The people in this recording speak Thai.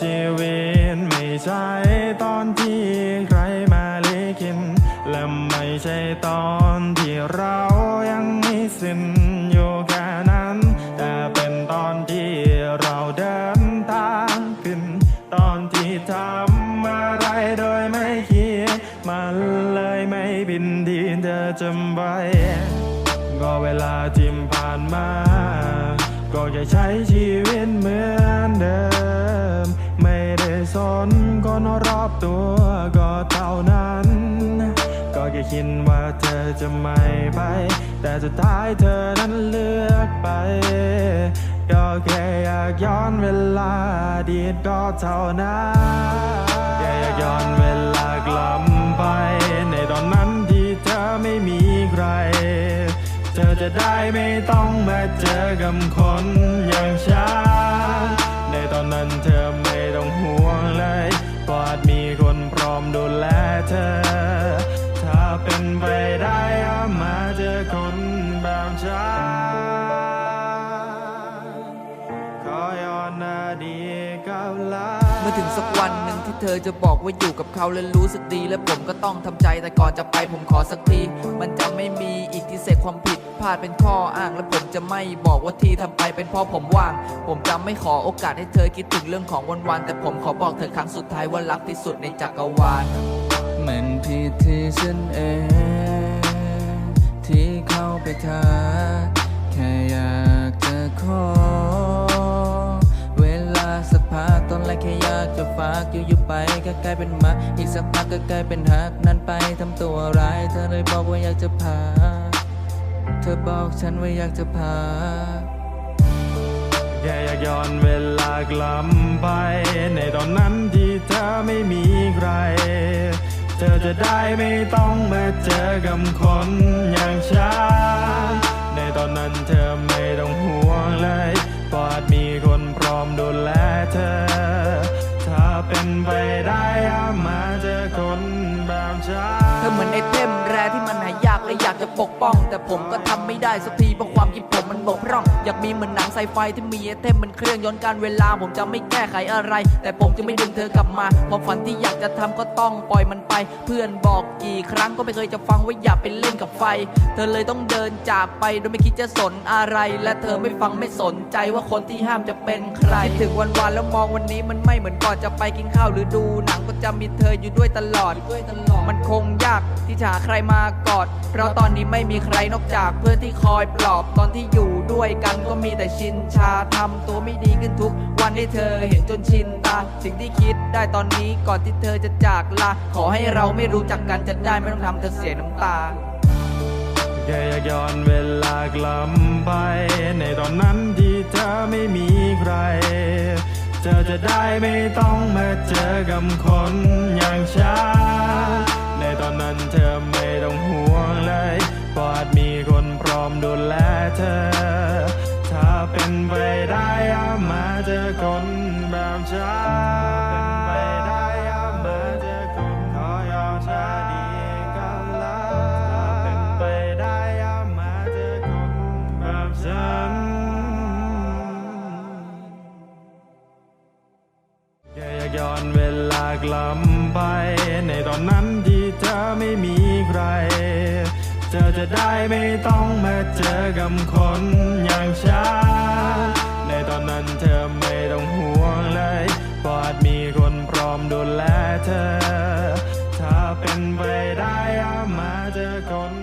ชีวิตไม่ใช่ตอนที่ใครมาลิขิตและไม่ใช่ตอนที่เรายังมีสิ้นอยู่แค่นั้น แต่เป็นตอนที่เราเดินทางขึ้น ตอนที่ทำอะไรโดยไม่คิดมันเลยไม่บินดีเธอจำไว้ก็เวลาที่ผ่านมา ก็แค่ใช้ชีวิตเหมือนเดิม นคนรอบตัวก็เท่านั้น ก็แค่คิดว่าเธอจะไม่ไป แต่สุดท้ายเธอนั้นเลือกไป ก็แค่อยากย้อนเวลาดีตก็เท่านั้นแค่อยากย้อนเวลากลับไป ในตอนนั้นที่เธอไม่มีใคร เธอจะได้ไม่ต้องมาเจอกับคน มื่อถึงสักวันหนึ่งที่เธอจะบอกว่าอยู่กับเขาและรู้สึกดี และผมก็ต้องทำใจแต่ก่อนจะไปผมขอสักที มันจะไม่มีอีกที่เศษความผิดพลาดเป็นข้ออ้าง และผมจะไม่บอกว่าที่ทำไปเป็นเพราะผมว่าง ผมจะไม่ขอโอกาสให้เธอคิดถึงเรื่องของวันๆแต่ผมขอบอกเธอครั้งสุดท้ายว่ารักที่สุดในจักรวาลมันผิดที่ฉันเองที่เข้าไปทักแค่อยากจะขอ ฟักอยู่อยู่ๆไปก็กลายเป็นมาอีกสักพักก็กลายเป็นหักนั้นไปทำตัวร้ายเธอเลยบอกว่าอยากจะพา เธอบอกฉันว่าอยากจะพาแค่อยากย้อนเวลากลับไป ในตอนนั้นที่เธอไม่มีใคร เธอจะได้ไม่ต้องมาเจอกับคนอย่างฉัน ได้อามาเจอคนแบบฉันเธอเหมือนไอเทมแรที่มันหายากและอยากจะปกป้อง แต่ผมก็ทำไม่ได้สักทีเพราะความคิดผมมันบกพร่อง อยากมีเหมือนหนังไซไฟที่มีไอเทมมันเครื่องย้อนการเวลาผมจะไม่แก้ไขอะไร แต่ผมจะไม่ดึงเธอกลับมาความฝันที่อยากจะทำก็ต้องปล่อยมันไป เพื่อนบอกกี่ครั้งก็ไม่เคยจะฟังว่าอย่าไปเล่นกับไฟ เธอเลยต้องเดินจากไปโดยไม่คิดจะสนอะไร และเธอไม่ฟังไม่สนใจว่าคนที่ห้ามจะเป็นใครคิดถึงวันวานแล้วมองวันนี้มันไม่เหมือนก่อนจะไปกินข้าวหรือดูหนังก็จะมีเธออยู่ด้วยตลอด มันคงยากที่จะหาใครมากอด เพราะตอนนี้ไม่มีใครนอกจากเพื่อนที่คอยปลอบตอนที่อยู่ ด้วยกันก็มีแต่ชินชาทำตัวไม่ดีขึ้นทุกวันที่เธอเห็นจนชินตา สิ่งที่คิดได้ตอนนี้ก่อนที่เธอจะจากลา ขอให้เราไม่รู้จักกันจะได้ไม่ต้องทำเธอเสียน้ำตาแค่อยากย้อนเวลากลับไป ในตอนนั้นที่เธอไม่มีใคร เธอจะได้ไม่ต้องมาเจอกับคนอย่างฉัน ไปได้อย่ามาเจอคนแบบฉันเป็นไปได้อย่ามาเจอคนขอยอมชาดีกันละเป็นไปได้อย่ามาเจอคนแบบฉันแค่อยากย้อนเวลากลับไป จะได้ไม่ต้องมาเจอกับคนอย่างฉันในตอนนั้นเธอไม่ต้องห่วงเลยปลอดมีคนพร้อมดูแลเธอ ถ้าเป็นไปได้อามาเจอคน